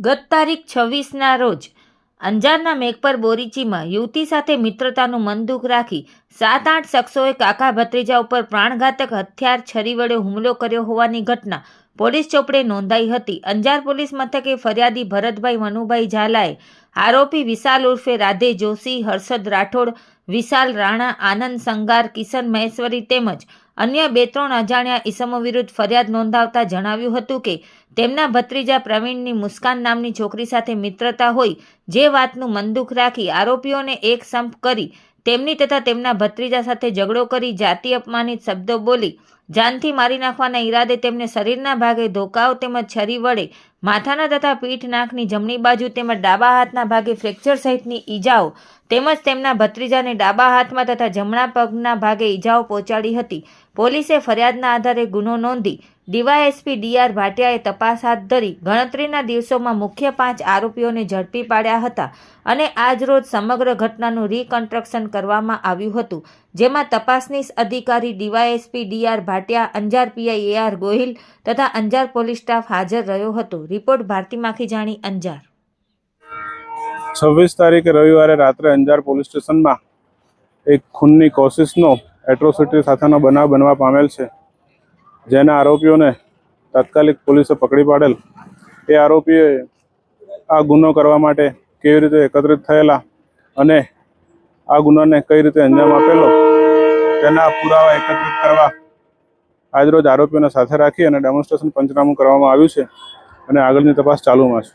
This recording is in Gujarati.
ગત તારીખ છવ્વીસના રોજ અંજારના મેઘપર બોરીચીમાં યુવતી સાથે મિત્રતાનું મન દુઃખ રાખી સાત આઠ શખ્સોએ કાકા ભત્રીજા ઉપર પ્રાણઘાતક હથિયાર છરી વડે હુમલો કર્યો હોવાની ઘટના પોલીસ ચોપડે નોંધાઈ હતી. અંજાર પોલીસ મથકે ફરિયાદી ભરતભાઈ મનુભાઈ ઝાલાએ આરોપી વિશાલ ઉર્ફે રાધે જોશી, હર્ષદ રાઠોડ વિશાલ રાણા, આનંદ સંગાર, કિશન મહેશ્વરી તેમજ અન્ય બે ત્રણ અજાણ્યા ઇસમો વિરુદ્ધ ફરિયાદ નોંધાવતા જણાવ્યું હતું કે, તેમના ભત્રીજા પ્રવીણની મુસ્કાન નામની છોકરી સાથે મિત્રતા હોય જે વાતનું મનદુખ રાખી આરોપીઓને એક સંપ કરી તેમની તથા તેમના ભત્રીજા સાથે ઝઘડો કરી જાતિ અપમાનિત શબ્દો બોલી જાનથી મારી નાખવાના ઈરાદે તેમને શરીરના ભાગે ધોકાવ તેમજ છરી વડે, માથાના તથા પીઠ, નાકની જમણી બાજુ તેમજ ડાબા હાથના ભાગે ફ્રેક્ચર સહિતની ઈજાઓ તેમજ તેમના ભત્રીજાને ડાબા હાથમાં તથા જમણા પગના ભાગે ઈજાઓ પહોંચાડી હતી. પોલીસે ફરિયાદના આધારે ગુનો નોંધી ડીવાયએસપી ડીઆર ભાટિયાએ તપાસ હાથ ધરી ગણતરીના દિવસોમાં મુખ્ય પાંચ આરોપીઓને ઝડપી પાડ્યા હતા અને આજરોજ સમગ્ર ઘટનાનું રીકન્સ્ટ્રક્શન કરવામાં આવ્યું હતું. જેમાં તપાસની અધિકારી DYSP D R Bhatia, Anjar PI A R Gohil તથા અંજાર પોલીસ સ્ટાફ હાજર રહ્યો હતો. રિપોર્ટ ભારતી માખીજાણી અંજાર. છવ્વીસ તારીખે રવિવારે રાત્રે અંજાર પોલીસ સ્ટેશનમાં એક ખૂનની કોશિશનો એટ્રોસિટી સાથેનો બનાવ બનવા પામેલ છે, જેના આરોપીઓને તાત્કાલિક પોલીસે પકડી પાડેલ. એ આરોપીએ આ ગુનો કરવા માટે કેવી રીતે એકત્રિત થયેલા અને આ ગુનાને કઈ રીતે અંજામ આપેલો? તેના પુરાવા એકત્રિત કરવા આજરોજ આરોપીઓને સાથે રાખી અને ડેમોન્સ્ટ્રેશન પંચનામું કરવામાં આવ્યું છે અને આગળની તપાસ ચાલુમાં છે.